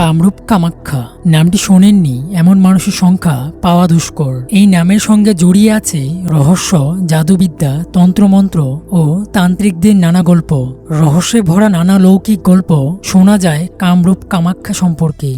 কামরূপ কামাখ্যা। নামটি শোনেননি, এমন মানুষের সংখ্যা পাওয়া দুষ্কর। এই নামের সঙ্গে জড়িয়ে আছে রহস্য, জাদুবিদ্যা, তন্ত্রমন্ত্র ও তান্ত্রিকদের নানা গল্প। রহস্যে ভরা নানা লৌকিক গল্প শোনা যায় কামরূপ কামাখ্যা সম্পর্কে।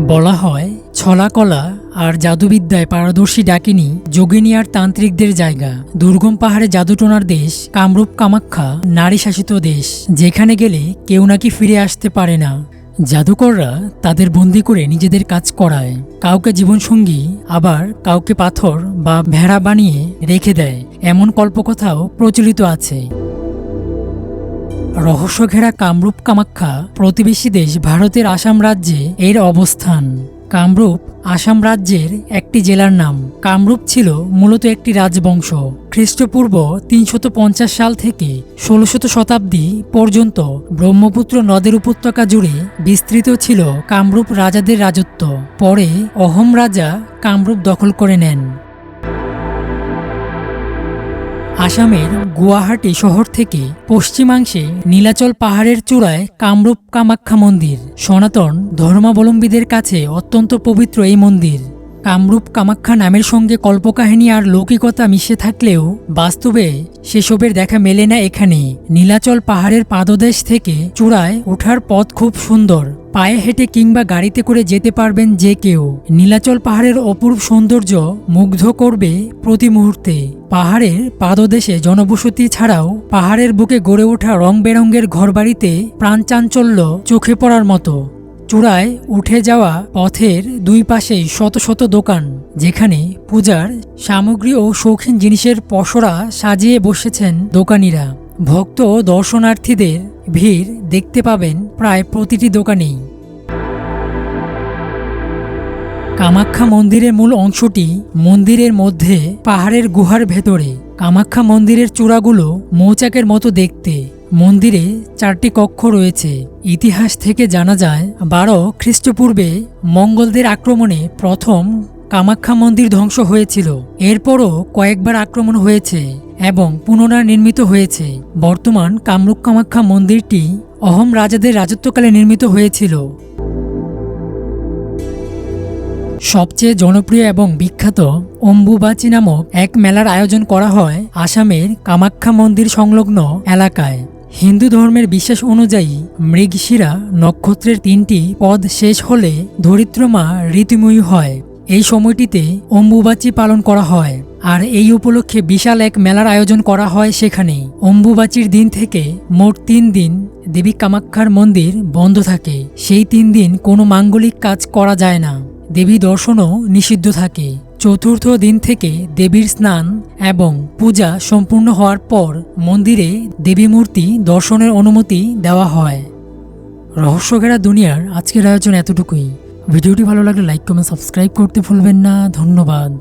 বলা হয় ছলাকলা আর জাদুবিদ্যায় পারদর্শী ডাকিনী যোগিনী আর তান্ত্রিকদের জায়গা। দুর্গম পাহাড়ে জাদুটোনার দেশ, কামরূপ কামাখ্যা নারী শাসিত দেশ, যেখানে গেলে কেউ নাকি ফিরে আসতে পারে না। জাদুকররা তাদের বন্দি করে নিজেদের কাজ করায়। কাউকে জীবনসঙ্গী, আবার কাউকে পাথর বা ভেড়া বানিয়ে রেখে দেয়। এমন কল্পকথাও প্রচলিত আছে। রহস্যঘেরা কামরূপ কামাখ্যা প্রতিবেশী দেশ ভারতের আসাম রাজ্যে এর অবস্থান। কামরূপ আসাম রাজ্যের একটি জেলার নাম। কামরূপ ছিল মূলত একটি রাজবংশ। খ্রিস্টপূর্ব তিনশত সাল থেকে ষোলশত শতাব্দী পর্যন্ত ব্রহ্মপুত্র নদের উপত্যকা জুড়ে বিস্তৃত ছিল কামরূপ রাজাদের রাজত্ব। পরে অহম রাজা কামরূপ দখল করে নেন। আসামের গুয়াহাটি শহর থেকে পশ্চিমাংশে নীলাচল পাহাড়ের চূড়ায় কামরূপ কামাখ্যা মন্দির। সনাতন ধর্মাবলম্বীদের কাছে অত্যন্ত পবিত্র এই মন্দির। কামরূপ কামাখ্যা নামের সঙ্গে কল্পকাহিনী আর লৌকিকতা মিশে থাকলেও বাস্তবে সেসবের দেখা মেলে না এখানে। নীলাচল পাহাড়ের পাদদেশ থেকে চূড়ায় ওঠার পথ খুব সুন্দর। পায়ে হেঁটে কিংবা গাড়িতে করে যেতে পারবেন যে কেউ। নীলাচল পাহাড়ের অপূর্ব সৌন্দর্য মুগ্ধ করবে প্রতি মুহূর্তে। পাহাড়ের পাদদেশে জনবসতি ছাড়াও পাহাড়ের বুকে গড়ে ওঠা রং বেরঙ্গের ঘরবাড়িতে প্রাণচাঞ্চল্য চোখে পড়ার মতো। চূড়ায় উঠে যাওয়া পথের দুই পাশেই শত শত দোকান, যেখানে পূজার সামগ্রী ও শৌখিন জিনিসের পসরা সাজিয়ে বসেছেন দোকানিরা। ভক্ত দর্শনার্থীদের ভিড় দেখতে পাবেন প্রায় প্রতিটি দোকানেই। কামাখ্যা মন্দিরের মূল অংশটি মন্দিরের মধ্যে পাহাড়ের গুহার ভেতরে। কামাখ্যা মন্দিরের চূড়াগুলো মৌচাকের মতো দেখতে। মন্দিরে চারটি কক্ষ রয়েছে। ইতিহাস থেকে জানা যায়, বারো খ্রিস্টপূর্বে মঙ্গলদের আক্রমণে প্রথম কামাখ্যা মন্দির ধ্বংস হয়েছিল। এরপরও কয়েকবার আক্রমণ হয়েছে এবং পুনরায় নির্মিত হয়েছে। বর্তমান কামরূপ কামাখ্যা মন্দিরটি অহম রাজাদের রাজত্বকালে নির্মিত হয়েছিল। সবচেয়ে জনপ্রিয় এবং বিখ্যাত অম্বুবাচী নামক এক মেলার আয়োজন করা হয় আসামের কামাখ্যা মন্দির সংলগ্ন এলাকায়। হিন্দু ধর্মের বিশ্বাস অনুযায়ী মৃগশিরা নক্ষত্রের তিনটি পদ শেষ হলে ধরিত্রমা ঋতুময়ী হয়। এই সময়টিতে অম্বুবাচী পালন করা হয় আর এই উপলক্ষে বিশাল এক মেলার আয়োজন করা হয় সেখানে। অম্বুবাচীর দিন থেকে মোট তিন দিন দেবী কামাখ্যার মন্দির বন্ধ থাকে। সেই তিন দিন কোনো মাঙ্গলিক কাজ করা যায় না। দেবী দর্শনও নিষিদ্ধ থাকে। চতুর্থ দিন থেকে দেবীর স্নান এবং পূজা সম্পূর্ণ হওয়ার পর মন্দিরে দেবী মূর্তি দর্শনের অনুমতি দেওয়া হয়। রহস্যঘেরা দুনিয়ার আজকের আয়োজন এতটুকুই। ভিডিওটি ভালো লাগলে লাইক, কমেন্ট, সাবস্ক্রাইব করতে ভুলবেন না। ধন্যবাদ।